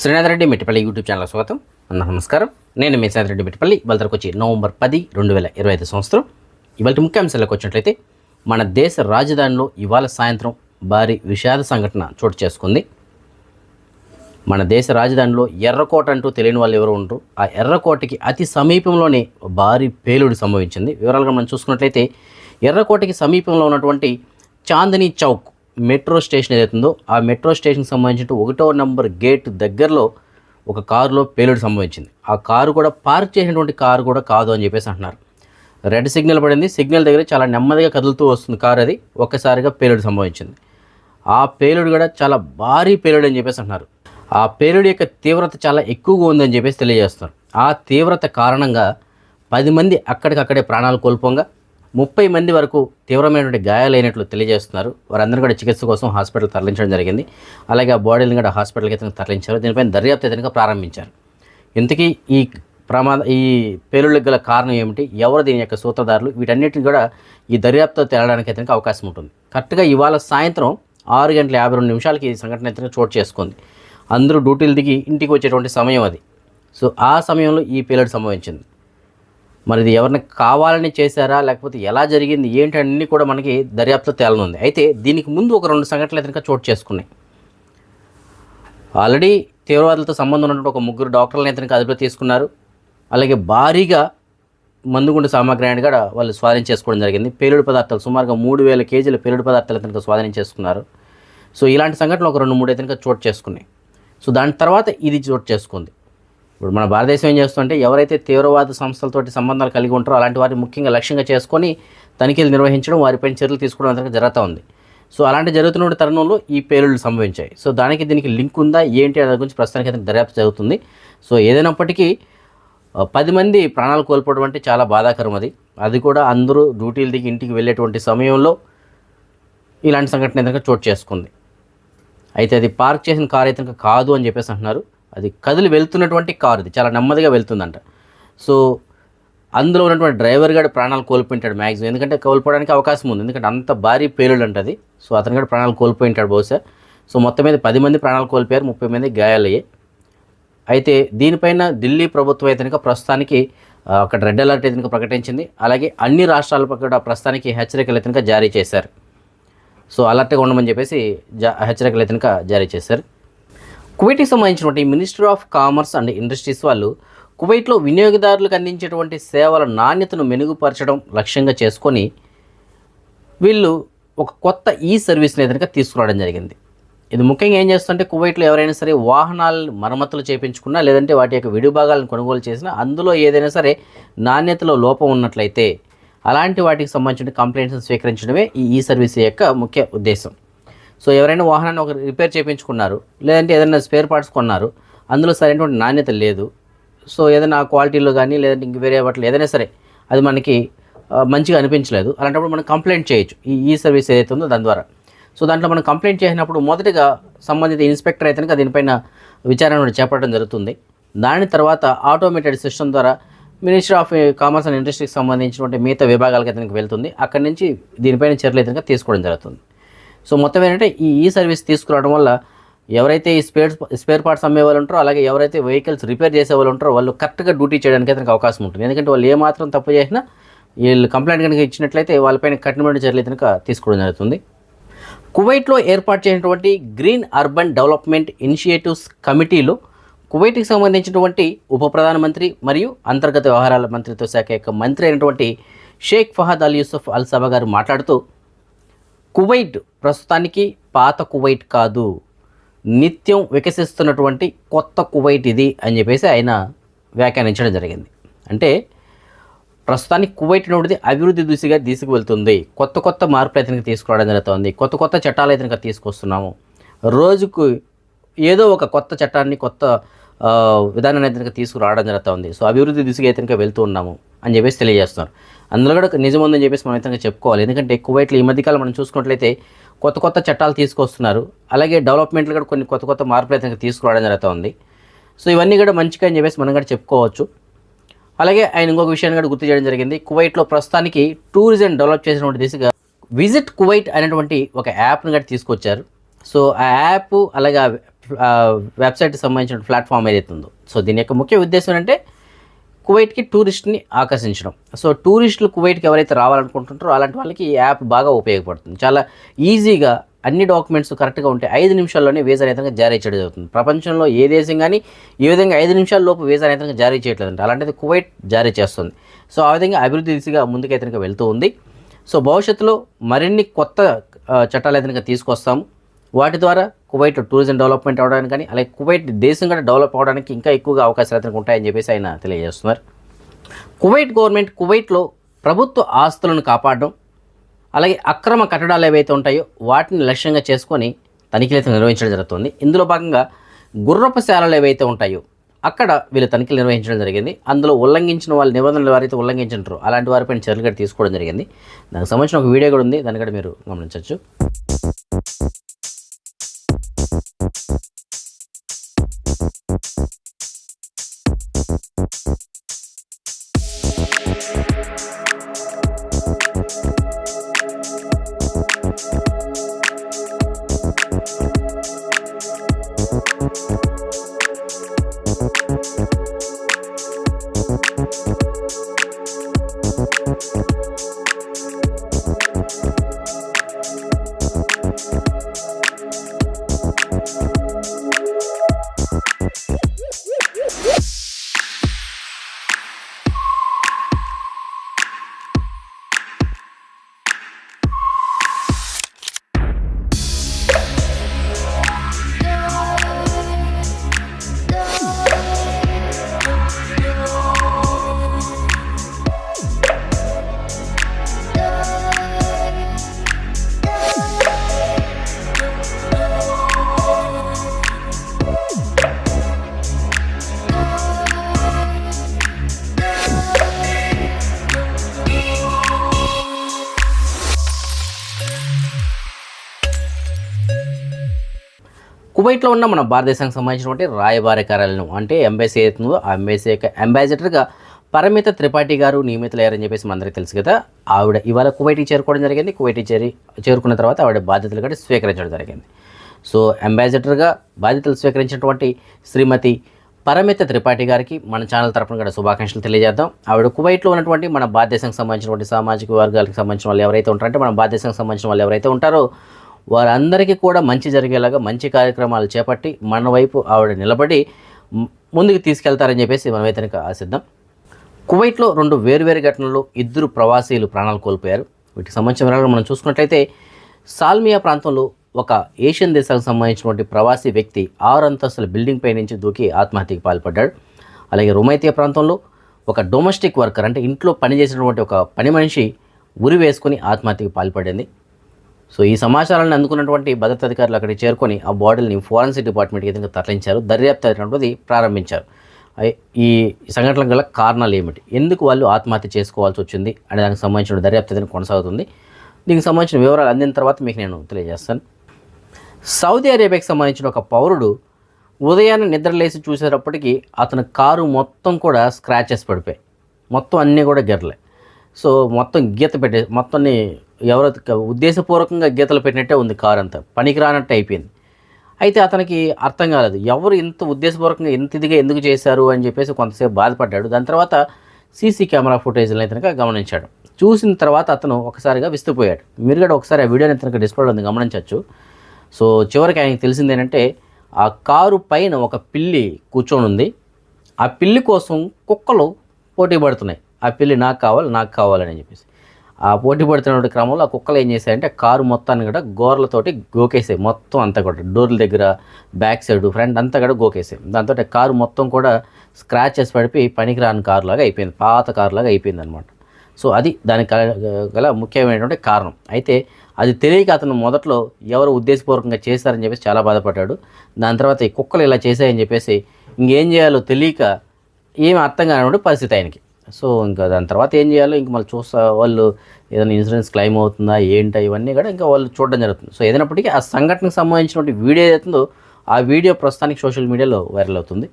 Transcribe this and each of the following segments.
Srinath Reddy Mittipalli YouTube channel స్వాగతం. అందరూ నమస్కారం. నేను మీ శ్రీనాథ్ రెడ్డి మిట్టిపల్లి. బలతరకు వచ్చి నవంబర్ పది రెండు వేల ఇరవై ఐదు సంవత్సరం. ఇవాళ ముఖ్యాంశాలకు వచ్చినట్లయితే మన దేశ రాజధానిలో ఇవాళ సాయంత్రం భారీ విషాద సంఘటన చోటు చేసుకుంది. మన దేశ రాజధానిలో ఎర్రకోట అంటూ తెలియని వాళ్ళు ఎవరు ఉండరు. ఆ ఎర్రకోటకి అతి సమీపంలోనే భారీ పేలుడు సంభవించింది. వివరాలుగా మనం చూసుకున్నట్లయితే ఎర్రకోటకి సమీపంలో ఉన్నటువంటి చాందినీ చౌక్ మెట్రో స్టేషన్ ఏదైతుందో ఆ మెట్రో స్టేషన్కి సంబంధించిన ఒకటో నంబర్ గేట్ దగ్గరలో ఒక కారులో పేలుడు సంభవించింది. ఆ కారు కూడా పార్క్ చేసినటువంటి కారు కూడా కాదు అని చెప్పేసి అంటున్నారు. రెడ్ సిగ్నల్ పడింది. సిగ్నల్ దగ్గర చాలా నెమ్మదిగా కదులుతూ వస్తుంది కారు అది. ఒక్కసారిగా పేలుడు సంభవించింది. ఆ పేలుడు కూడా చాలా భారీ పేలుడు అని చెప్పేసి అంటున్నారు. ఆ పేలుడు యొక్క తీవ్రత చాలా ఎక్కువగా ఉందని చెప్పేసి తెలియజేస్తున్నారు. ఆ తీవ్రత కారణంగా పది మంది అక్కడికక్కడే ప్రాణాలు కోల్పోగా ముప్పై మంది వరకు తీవ్రమైనటువంటి గాయాలైనట్లు తెలియజేస్తున్నారు. వారందరూ కూడా చికిత్స కోసం హాస్పిటల్ తరలించడం జరిగింది. అలాగే ఆ బాడీని కూడా హాస్పిటల్కి అయితే తరలించారు. దీనిపైన దర్యాప్తు ఇతనిగా ప్రారంభించారు. ఇంతకీ ఈ ప్రమాద ఈ పేలుళ్ళకి గల కారణం ఏమిటి? ఎవరు దీని యొక్క సూత్రధారులు? వీటన్నిటిని కూడా ఈ దర్యాప్తు తేలడానికి ఇతనికి అవకాశం ఉంటుంది. కరెక్ట్గా ఇవాళ సాయంత్రం ఆరు గంటల యాభై రెండు నిమిషాలకి ఈ సంఘటన అయితే చోటు చేసుకుంది. అందరూ డ్యూటీలు దిగి ఇంటికి వచ్చేటువంటి సమయం అది. సో ఆ సమయంలో ఈ పేలుడు సంభవించింది. మరి ఇది ఎవరిని కావాలని చేశారా? లేకపోతే ఎలా జరిగింది? ఏంటి? అన్నీ కూడా మనకి దర్యాప్తు తేలనుంది. అయితే దీనికి ముందు ఒక రెండు సంఘటనలు అయితే చోటు చేసుకున్నాయి. ఆల్రెడీ తీవ్రవాదులతో సంబంధం ఉన్నటువంటి ఒక ముగ్గురు డాక్టర్లను ఇతనికి అదుపులో తీసుకున్నారు. అలాగే భారీగా మందుగుండు సామాగ్రి అని కూడా వాళ్ళు స్వాధీనం చేసుకోవడం జరిగింది. పేలుడు పదార్థాలు సుమారుగా మూడు వేల కేజీల పేలుడు పదార్థాలు ఇతనికి స్వాధీనం చేసుకున్నారు. సో ఇలాంటి సంఘటనలు ఒక రెండు మూడు ఇతనికి చోటు చేసుకున్నాయి. సో దాని తర్వాత ఇది చోటు చేసుకుంది. ఇప్పుడు మన భారతదేశం ఏం చేస్తుంటే ఎవరైతే తీవ్రవాద సంస్థలతోటి సంబంధాలు కలిగి ఉంటారో అలాంటి వారిని ముఖ్యంగా లక్ష్యంగా చేసుకొని తనిఖీలు నిర్వహించడం వారిపైన చర్యలు తీసుకోవడం అంతగా జరుగుతూ ఉంది. సో అలాంటి జరుగుతున్న తరుణంలో ఈ పేలుళ్ళు సంభవించాయి. సో దానికి దీనికి లింక్ ఉందా ఏంటి అనే దాని గురించి ప్రస్తుతానికి అయితే దర్యాప్తు జరుగుతుంది. సో ఏదైనప్పటికీ పది మంది ప్రాణాలు కోల్పోవడం అంటే చాలా బాధాకరం అది. అది కూడా అందరూ డ్యూటీలు దిగి ఇంటికి వెళ్ళేటువంటి సమయంలో ఇలాంటి సంఘటన ఏదైనా చోటు చేసుకుంది. అయితే అది పార్క్ చేసిన కార్ అయితే ఇంకా కాదు అని చెప్పేసి అంటున్నారు. అది కదిలి వెళ్తున్నటువంటి కారు ఇది. చాలా నెమ్మదిగా వెళ్తుందంట. సో అందులో ఉన్నటువంటి డ్రైవర్ గారు ప్రాణాలు కోల్పోయింటాడు మ్యాక్సిమం ఎందుకంటే కోల్పోవడానికి అవకాశం ఉంది. ఎందుకంటే అంత భారీ పేలుడు అంటది సో అతను కూడా ప్రాణాలు కోల్పోయింటాడు బహుశా. సో మొత్తం మీద పది మంది ప్రాణాలు కోల్పోయారు. ముప్పై మంది గాయాలయ్యాయి. అయితే దీనిపైన ఢిల్లీ ప్రభుత్వం అయితే కనుక ప్రస్తుతానికి ఒక అక్కడ రెడ్ అలర్ట్ అయితే కనుక ప్రకటించింది. అలాగే అన్ని రాష్ట్రాల కూడా ప్రస్తుతానికి హెచ్చరికలు అయితే కనుక జారీ చేశారు. సో అలర్ట్గా ఉండమని చెప్పేసి జా హెచ్చరికలు అయితే కనుక జారీ చేశారు. కువైట్కి సంబంధించినటువంటి minister of commerce and industries వాళ్ళు కువైట్లో వినియోగదారులకు అందించేటువంటి సేవల నాణ్యతను మెరుగుపరచడం లక్ష్యంగా చేసుకొని వీళ్ళు ఒక కొత్త ఈ సర్వీస్ని ఏదైనా తీసుకురావడం జరిగింది. ఇది ముఖ్యంగా ఏం చేస్తుంటే కువైట్లో ఎవరైనా సరే వాహనాలను మరమ్మతులు చేయించుకున్నా లేదంటే వాటి యొక్క విడిభాగాలను కొనుగోలు చేసినా అందులో ఏదైనా సరే నాణ్యతలో లోపం ఉన్నట్లయితే అలాంటి వాటికి సంబంధించిన కంప్లైంట్స్ స్వీకరించడమే ఈ ఈ సర్వీస్ యొక్క ముఖ్య ఉద్దేశం. సో ఎవరైనా వాహనాన్ని ఒక రిపేర్ చేయించుకున్నారు లేదంటే ఏదైనా స్పేర్ పార్ట్స్ కొన్నారు అందులో సరైనటువంటి నాణ్యత లేదు. సో ఏదైనా క్వాలిటీలో కానీ లేదంటే ఇంక వేరే వాటిలో ఏదైనా సరే అది మనకి మంచిగా అనిపించలేదు. అలాంటప్పుడు మనం కంప్లైంట్ చేయొచ్చు. ఈ ఈ సర్వీస్ ఏదైతే ఉందో దాని ద్వారా. సో దాంట్లో మనం కంప్లైంట్ చేసినప్పుడు మొదటిగా సంబంధిత ఇన్స్పెక్టర్ అయితే దీనిపైన విచారణ చేపట్టడం జరుగుతుంది. దాని తర్వాత ఆటోమేటెడ్ సిస్టమ్ ద్వారా మినిస్ట్రీ ఆఫ్ కామర్స్ అండ్ ఇండస్ట్రీకి సంబంధించినటువంటి మిగతా విభాగాలకు అయితే వెళ్తుంది. అక్కడి నుంచి దీనిపైన చర్యలు అయితే తీసుకోవడం జరుగుతుంది. సో మొత్తం ఏంటంటే ఈ ఈ సర్వీస్ తీసుకురావడం వల్ల ఎవరైతే ఈ స్పేర్ స్పేర్ పార్ట్స్ అమ్మే వాళ్ళు ఉంటారో అలాగే ఎవరైతే వెహికల్స్ రిపేర్ చేసే వాళ్ళు ఉంటారో వాళ్ళు కరెక్ట్గా డ్యూటీ చేయడానికి అయితే అవకాశం ఉంటుంది. ఎందుకంటే వాళ్ళు ఏమాత్రం తప్పు చేసినా వీళ్ళు కంప్లైంట్ కనుక ఇచ్చినట్లయితే వాళ్ళపైన కఠినమైన చర్యలు కనుక తీసుకోవడం జరుగుతుంది. కువైట్లో ఏర్పాటు చేసినటువంటి గ్రీన్ అర్బన్ డెవలప్మెంట్ ఇనిషియేటివ్స్ కమిటీలో కువైట్కి సంబంధించినటువంటి ఉప ప్రధానమంత్రి మరియు అంతర్గత వ్యవహారాల మంత్రిత్వ శాఖ యొక్క మంత్రి అయినటువంటి షేక్ ఫహద్ అల్ యూసుఫ్ అల్ సభా గారు మాట్లాడుతూ కువైట్ ప్రస్తుతానికి పాత కువైట్ కాదు. నిత్యం వికసిస్తున్నటువంటి కొత్త కువైట్ ఇది అని చెప్పేసి ఆయన వ్యాఖ్యానించడం జరిగింది. అంటే ప్రస్తుతానికి కువైట్ అనేది అభివృద్ధి దిశగా తీసుకువెళ్తుంది కొత్త కొత్త మార్పులు అయితే తీసుకురావడం జరుగుతుంది. కొత్త కొత్త చట్టాలు అయితే తీసుకొస్తున్నాము. రోజుకు ఏదో ఒక కొత్త చట్టాన్ని కొత్త విధానాన్ని అయితే తీసుకురావడం జరుగుతుంది. సో అభివృద్ధి దిశగా అయితే వెళ్తూ ఉన్నాము. అని చెప్పేసి తెలియజేస్తున్నారు. అందులో కూడా నిజం ఉందని చెప్పేసి మనం అయితే చెప్పుకోవాలి. ఎందుకంటే కువైట్లో ఈ మధ్యకాలం మనం చూసుకున్నట్లయితే కొత్త కొత్త చట్టాలు తీసుకొస్తున్నారు. అలాగే డెవలప్మెంట్లు కూడా కొన్ని కొత్త కొత్త మార్పులు అయితే తీసుకురావడం జరుగుతుంది. సో ఇవన్నీ కూడా మంచిగా అని చెప్పేసి మనం కూడా చెప్పుకోవచ్చు. అలాగే ఆయన ఇంకొక విషయాన్ని కూడా గుర్తు చేయడం జరిగింది. కువైట్లో ప్రస్తుతానికి టూరిజం డెవలప్ చేసినటువంటి దిశగా విజిట్ కువైట్ అనేటువంటి ఒక యాప్ను కూడా తీసుకొచ్చారు. సో ఆ యాప్ అలాగే వెబ్సైట్కి సంబంధించిన ప్లాట్ఫామ్ ఏదైతే ఉందో. సో దీని యొక్క ముఖ్య ఉద్దేశం ఏంటంటే కువైట్కి టూరిస్ట్ని ఆకర్షించడం. సో టూరిస్టులు కువైట్కి ఎవరైతే రావాలనుకుంటుంటారో అలాంటి వాళ్ళకి ఈ యాప్ బాగా ఉపయోగపడుతుంది. చాలా ఈజీగా అన్ని డాక్యుమెంట్స్ కరెక్ట్గా ఉంటే ఐదు నిమిషాల్లోనే వీసా రహితంగా జారీ చేయడం జరుగుతుంది. ప్రపంచంలో ఏ దేశం కానీ ఈ విధంగా ఐదు నిమిషాల లోపు వీసా రహితంగా జారీ చేయట్లేదంటే. అలాంటిది కువైట్ జారీ చేస్తుంది. సో ఆ విధంగా అభివృద్ధి దిశగా ముందుకైతే వెళ్తూ ఉంది. సో భవిష్యత్తులో మరిన్ని కొత్త చట్టాలు అయితే తీసుకొస్తాము. వాటి ద్వారా కువైట్ టూరిజం డెవలప్మెంట్ అవడానికి కానీ అలాగే కువైట్ దేశం కూడా డెవలప్ అవడానికి ఇంకా ఎక్కువగా అవకాశాలు అయితే ఉంటాయని చెప్పేసి ఆయన తెలియజేస్తున్నారు. కువైట్ గవర్నమెంట్ కువైట్లో ప్రభుత్వ ఆస్తులను కాపాడడం అలాగే అక్రమ కట్టడాలు ఏవైతే ఉంటాయో వాటిని లక్ష్యంగా చేసుకొని తనిఖీలు అయితే నిర్వహించడం జరుగుతుంది. ఇందులో భాగంగా గుర్రపు శాలలు ఏవైతే ఉంటాయో అక్కడ వీళ్ళు తనిఖీలు నిర్వహించడం జరిగింది. అందులో ఉల్లంఘించిన వాళ్ళ నిబంధనలు ఎవరైతే ఉల్లంఘించారో అలాంటి వారిపైన చర్యలు కూడా తీసుకోవడం జరిగింది. దానికి సంబంధించిన ఒక వీడియో కూడా ఉంది దాన్ని కూడా మీరు గమనించవచ్చు. కువైట్లో ఉన్న మన భారతదేశానికి సంబంధించినటువంటి రాయబారి కార్యాలయం. అంటే ఎంబైసీ అవుతుందో ఆ ఎంబసీ యొక్క అంబాసిడర్గా పరమిత త్రిపాఠి గారు నియమితులయ్యారని చెప్పేసి మనందరికీ తెలుసు కదా. ఆవిడ ఇవాళ కువైట్కి చేరుకోవడం జరిగింది. కువైట్కి చేరి చేరుకున్న తర్వాత ఆవిడ బాధ్యతలు కూడా స్వీకరించడం జరిగింది. సో అంబాసిడర్గా బాధ్యతలు స్వీకరించినటువంటి శ్రీమతి పరమిత త్రిపాఠి గారికి మన ఛానల్ తరపున కూడా శుభాకాంక్షలు తెలియజేద్దాం. ఆవిడ కువైట్లో ఉన్నటువంటి మన భారతదేశానికి సంబంధించినటువంటి సామాజిక వర్గాలకు సంబంధించిన వాళ్ళు ఎవరైతే ఉంటారంటే మన భారతదేశానికి సంబంధించిన వాళ్ళు ఎవరైతే ఉంటారో వారందరికీ కూడా మంచి జరిగేలాగా మంచి కార్యక్రమాలు చేపట్టి మన వైపు ఆవిడ నిలబడి ముందుకు తీసుకెళ్తారని చెప్పేసి మనమైతే ఆశిద్దాం. కువైట్లో రెండు వేరువేరు ఘటనల్లో ఇద్దరు ప్రవాసీలు ప్రాణాలు కోల్పోయారు. వీటికి సంబంధించిన వివరాలు మనం చూసుకున్నట్లయితే సాల్మియా ప్రాంతంలో ఒక ఏషియన్ దేశాలకు సంబంధించినటువంటి ప్రవాసీ వ్యక్తి ఆరు అంతస్తుల బిల్డింగ్ పై నుంచి దూకి ఆత్మహత్యకు పాల్పడ్డాడు. అలాగే రుమైతియా ప్రాంతంలో ఒక డొమెస్టిక్ వర్కర్ అంటే ఇంట్లో పనిచేసినటువంటి ఒక పని మనిషి ఉరి వేసుకుని ఆత్మహత్యకు పాల్పడింది. సో ఈ సమాచారాన్ని అందుకున్నటువంటి భద్రతా అధికారులు అక్కడికి చేరుకొని ఆ బాడీని ఫోరెన్సిక్ డిపార్ట్మెంట్కి ఏదైనా తరలించారు. దర్యాప్తు అనేటువంటిది ప్రారంభించారు. ఈ సంఘటన గల కారణాలు ఏమిటి? ఎందుకు వాళ్ళు ఆత్మహత్య చేసుకోవాల్సి వచ్చింది? అనే దానికి సంబంధించిన దర్యాప్తు అనేది కొనసాగుతుంది. దీనికి సంబంధించిన వివరాలు అందిన తర్వాత మీకు నేను తెలియజేస్తాను. సౌదీ అరేబియాకి సంబంధించిన ఒక పౌరుడు ఉదయాన్నే నిద్రలేసి చూసేటప్పటికి అతని కారు మొత్తం కూడా స్క్రాచెస్ పడిపోయాయి. మొత్తం అన్నీ కూడా గెర్లే. సో మొత్తం గీత పెట్టే మొత్తాన్ని ఎవరో ఉద్దేశపూర్వకంగా గీతలు పెట్టినట్టే ఉంది కారు అంతా పనికిరానట్టు అయిపోయింది. అయితే అతనికి అర్థం కాలేదు. ఎవరు ఇంత ఉద్దేశపూర్వకంగా ఇంత ఇదిగా ఎందుకు చేశారు అని చెప్పేసి కొంతసేపు బాధపడ్డాడు. దాని తర్వాత సీసీ కెమెరా ఫుటేజ్లను అయితే గమనించాడు. చూసిన తర్వాత అతను ఒకసారిగా విస్తుపోయాడు. మీరు కూడా ఒకసారి ఆ వీడియోని ఇతనికి డిస్ప్లేలో ఉంది గమనించవచ్చు. సో చివరికి ఆయనకి తెలిసింది ఏంటంటే ఆ కారు పైన ఒక పిల్లి కూర్చొని ఉంది. ఆ పిల్లి కోసం కుక్కలు పోటీ పడుతున్నాయి ఆ పిల్లి నాకు కావాలి నాకు కావాలని చెప్పేసి. ఆ పోటీ పడుతున్న క్రమంలో ఆ కుక్కలు ఏం చేశాయంటే కారు మొత్తాన్ని కూడా గోర్లతోటి గోకేసాయి. మొత్తం అంతా కూడా డోర్ల దగ్గర బ్యాక్ సైడ్ ఫ్రంట్ అంతా కూడా గోకేసాయి. దాంతో కారు మొత్తం కూడా స్క్రాచెస్ పడిపోయి పనికిరాని కారు లాగా అయిపోయింది. పాత కారు లాగా అయిపోయింది అనమాట సో అది దానికి గల- ముఖ్యమైనటువంటి కారణం. అయితే అది తెలియక అతను మొదట్లో ఎవరు ఉద్దేశపూర్వకంగా చేశారని చెప్పేసి చాలా బాధపడ్డాడు. దాని తర్వాత ఈ కుక్కలు ఇలా చేశాయని చెప్పేసి ఇంకేం చేయాలో తెలియక ఏమి అర్థం కానివ్వండి పరిస్థితి ఆయనకి. సో ఇంకా దాని తర్వాత ఏం చేయాలో ఇంక మళ్ళీ చూస్తా వాళ్ళు ఏదైనా ఇన్సూరెన్స్ క్లెయిమ్ అవుతుందా ఏంటా ఇవన్నీ కూడా ఇంకా వాళ్ళు చూడడం జరుగుతుంది. సో ఏదైనప్పటికీ ఆ సంఘటనకు సంబంధించినటువంటి వీడియో ఏదైతుందో ఆ వీడియో ప్రస్తుతానికి సోషల్ మీడియాలో వైరల్ అవుతుంది.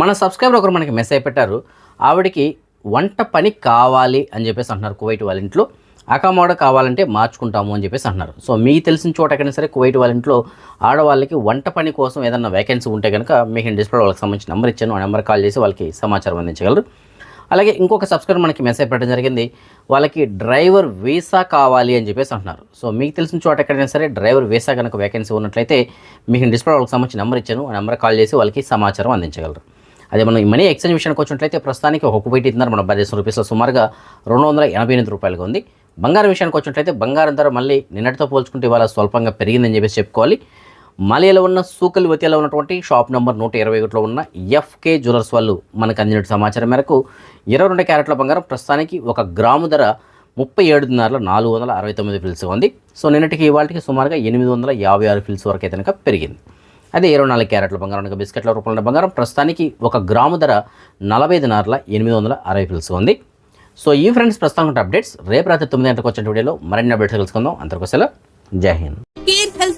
మన సబ్స్క్రైబర్ ఒకరు మనకి మెసేజ్ పెట్టారు ఆవిడకి వంట పని కావాలి అని చెప్పేసి అంటున్నారు కువైట్ వాళ్ళ ఇంట్లో. అకామోడ కావాలంటే మార్చుకుంటాము అని చెప్పేసి అంటున్నారు. సో మీకు తెలిసిన చోట ఎక్కడైనా సరే కువైట్ వాళ్ళ ఇంట్లో ఆడవాళ్ళకి వంట పని కోసం ఏదైనా వేకెన్సీ ఉంటే కనుక మీకు డిస్ప్లే వాళ్ళకి సంబంధించిన నెంబర్ ఇచ్చాను. ఆ నెంబర్ కాల్ చేసి వాళ్ళకి సమాచారం అందించగలరు. అలాగే ఇంకొక సబ్స్క్రైబర్ మనకి మెసేజ్ పెట్టడం జరిగింది. వాళ్ళకి డ్రైవర్ వీసా కావాలి అని చెప్పేసి అంటున్నారు. సో మీకు తెలిసిన చోట ఎక్కడైనా సరే డ్రైవర్ వీసా కనుక వేకెన్సీ ఉన్నట్లయితే మీకు డిస్ప్లే వాళ్ళకి సంబంధించిన నెంబర్ ఇచ్చాను. ఆ నెంబర్ కాల్ చేసి వాళ్ళకి సమాచారం అందించగలరు. అదే మనం మనీ ఎక్స్చేంజ్ విషయానికి వచ్చినట్లయితే ప్రస్తుతానికి ఒక కువైట్ ఇస్తున్నారు మన భారతదేశం రూపీస్లో సుమారుగా రెండు వందల ఎనభై ఎనిమిది రూపాయలుగా ఉంది. బంగారం విషయానికి వచ్చినట్లయితే బంగారం ధర మళ్ళీ నిన్నటితో పోల్చుకుంటే ఇవాళ స్వల్పంగా పెరిగిందని చెప్పేసి చెప్పుకోవాలి. మలయలో ఉన్న సూకల్ వతిలో ఉన్నటువంటి షాప్ నెంబర్ నూట ఇరవై ఒకటిలో ఉన్న ఎఫ్కే జ్యువెలర్స్ వాళ్ళు మనకు అందిన సమాచారం మేరకు ఇరవై రెండు క్యారెట్ల బంగారం ప్రస్తుతానికి ఒక గ్రాము ధర ముప్పై ఏడున్నరలో నాలుగు వందల అరవై తొమ్మిది ఫిల్స్ ఉంది. సో నిన్నటికి ఇవాళకి సుమారుగా ఎనిమిది వందల యాభై ఆరు ఫిల్స్ వరకు అయితే కనుక పెరిగింది. అదే ఇరవై నాలుగు క్యారెట్ల బంగారం అనగా బిస్కెట్ల రూపంలో బంగారం ప్రస్తుతానికి ఒక గ్రాము ధర నలభై ఐదు ఎనిమిది వందల అరవై ఫిల్స్ ఉంది. సో ఈ ఫ్రెండ్స్ ప్రస్తుతం అప్డేట్స్ రేపు రాత్రి తొమ్మిది గంటలకు వచ్చిన వీడియోలో మరిన్ని అప్డేట్స్ తెలుసుకుందాం. అంతర్కోసలా Jai Hind.